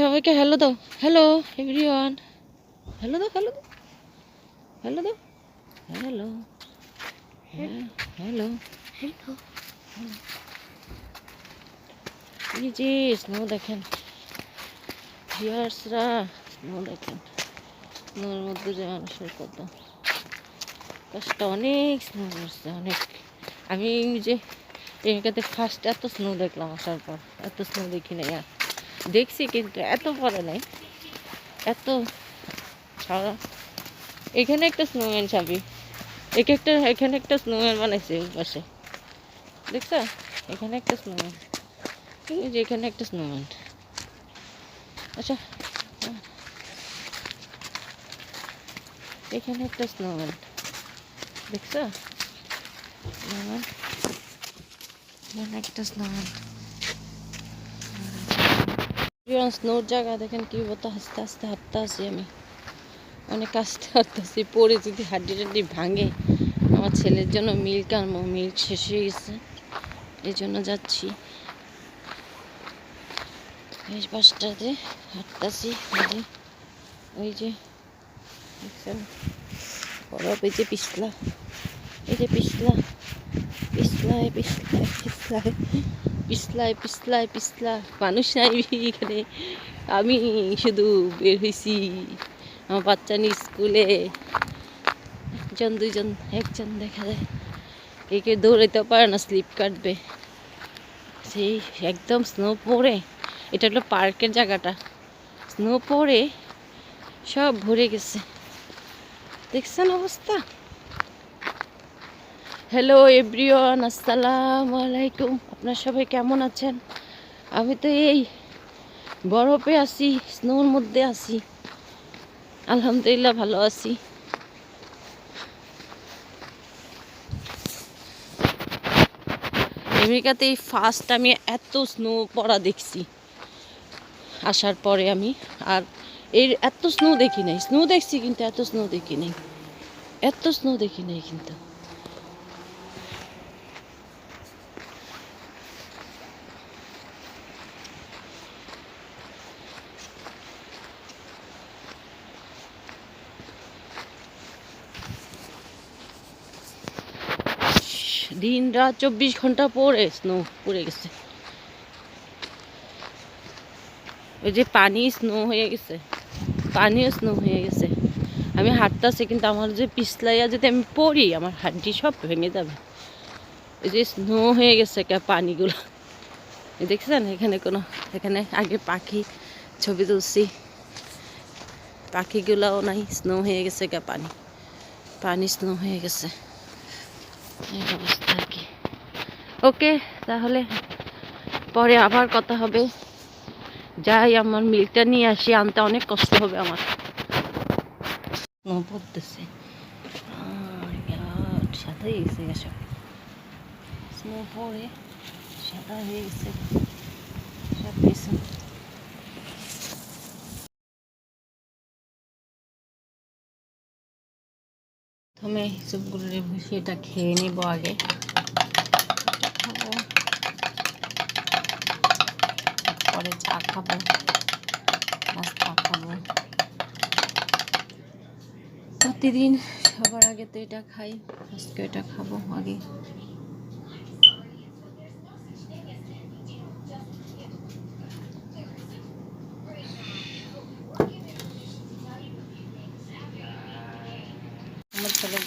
সবাইকে হ্যালো দাও। Hello everyone hello দাও হ্যালো দাও। হ্যালো দাও। হ্যালো হ্যালো হ্যালো এই যে স্নো দেখেন। ভিউয়ার্সরা স্নো দেখেন। স্নোর মধ্যে যে মানুষের কত কষ্ট। অনেক স্নো করছে অনেক। আমি যে এখানে ফার্স্ট এত স্নো দেখলাম আসার পর। এত স্নো দেখি নাই আর। দেখছি কিন্তু এত পরে নাই। এত ছাড়া এখানে একটা স্নোম্যান ছাবি এক একটা, এখানে একটা স্নোম্যান বানাইছে পাশে। দেখছ? এখানে একটা স্নোম্যান এই যে এখানে একটা স্নোম্যান আচ্ছা। এখানে একটা স্নোম্যান দেখছ? একটা স্নোম্যান স্নোর জায়গা দেখেন কি মতো আস্তে আস্তে হাঁটতে আসি আমি। অনেক আস্তে হাঁটতেছি পরে যদি হাড্ডি টাড্ডি ভাঙে, আমার ছেলের জন্য মিল্ক আনব মিল্ক শেষ হয়ে গেছে। এই জন্য যাচ্ছি। এই পাশটাতে হাঁটতেছি ওই যে, দেখছেন? বরফ এই যে পিছলা, এই যে পিছলা, পিছলায় পিছলায় পিছলায়। পিছলায় পিছলায় পিছলা। মানুষ নাই এখানে। আমি শুধু বের হয়েছি আমার বাচ্চা নিয়ে স্কুলে। একজন, দুইজন, একজন দেখা যায়। কে কে দৌড়াইতে পারে না, স্লিপ কাটবে। সেই একদম স্নো পড়ে। এটা হলো পার্কের জায়গাটা। স্নো পড়ে, সব ভরে গেছে। দেখছেন অবস্থা? হ্যালো এভরিওয়ান আসসালাম আলাইকুম আপনার সবাই কেমন আছেন? আমি তো এই বরফে আছি, স্নোর মধ্যে আছি। আলহামদুলিল্লাহ ভালো আছি। আমেরিকাতে এই ফার্স্ট আমি এত স্নো পড়া দেখছি। আসার পরে আমি। আর এর এত স্নো দেখি নাই। স্নো দেখছি কিন্তু এত স্নো দেখি নাই। এত স্নো দেখি নাই কিন্তু। দিন রাত চব্বিশ ঘণ্টা পরে স্নো পড়ে গেছে। ওই যে পানি স্নো হয়ে গেছে। পানিও স্নো হয়ে গেছে। আমি হাঁটতেছি, কিন্তু আমার যে পিছলাইয়া যদি আমি পড়ি, আমার হাড্ডি সব ভেঙে যাবে। ওই যে স্নো হয়ে গেছে কে পানিগুলো। দেখছেন, এখানে কোনো, এখানে আগে পাখি ছবি তুলছি। পাখিগুলাও নাই স্নো হয়ে গেছে কে পানি। পানি স্নো হয়ে গেছে। অবস্থা আর কি ওকে, তাহলে পরে আবার কথা হবে। যাই, আমার মিলটা নিয়ে আসি, আনতে অনেক কষ্ট হবে আমার। পড়তেছে। সাদা হয়ে গেছে সাদা হয়ে গেছে সব কিছু প্রথমে সবগুলো বসে এটা খেয়ে নেব আগে। পরে তারপরে চা খাব, নাস্তা খাব। প্রতিদিন সবার আগে তো এটা খাই, আজকে এটা খাব আগে।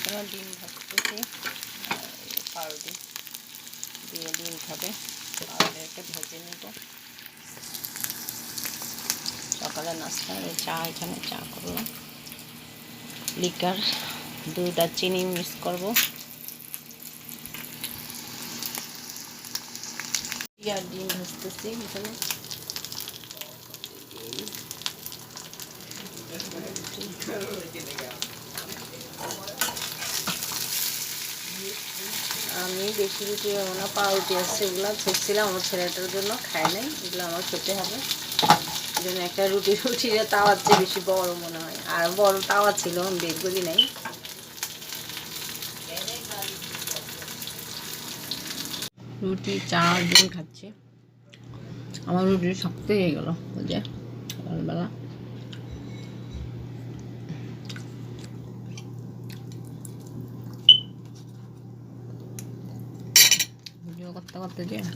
জন্য ডিম এই পাউরুটি দিয়ে ডিম খাবে। পাউরুটিকে ভেজে নেব। সকালে নাস্তা চা, এখানে চা করলাম। লিকার, দুধ আর চিনি মিক্স করব। ডিম ভাজতেছি এখানে। বেশি রুটি খাব না, পাউরুটি আছে, এগুলো ছেড়ছিলাম আমার ছেলেটার জন্য খায় নাই, এগুলো আমার খেতে হবে। জন্য একটা রুটি রুটি তাওয়ার চেয়ে বেশি বড় মনে হয়। আর বড় তাওয়া ছিল, আমি বের করি নাই। রুটি, চা, ডিম খাচ্ছে। আমার রুটি শক্ত হয়ে গেল বুঝে 얼 പത്ത് രൂപയാണ്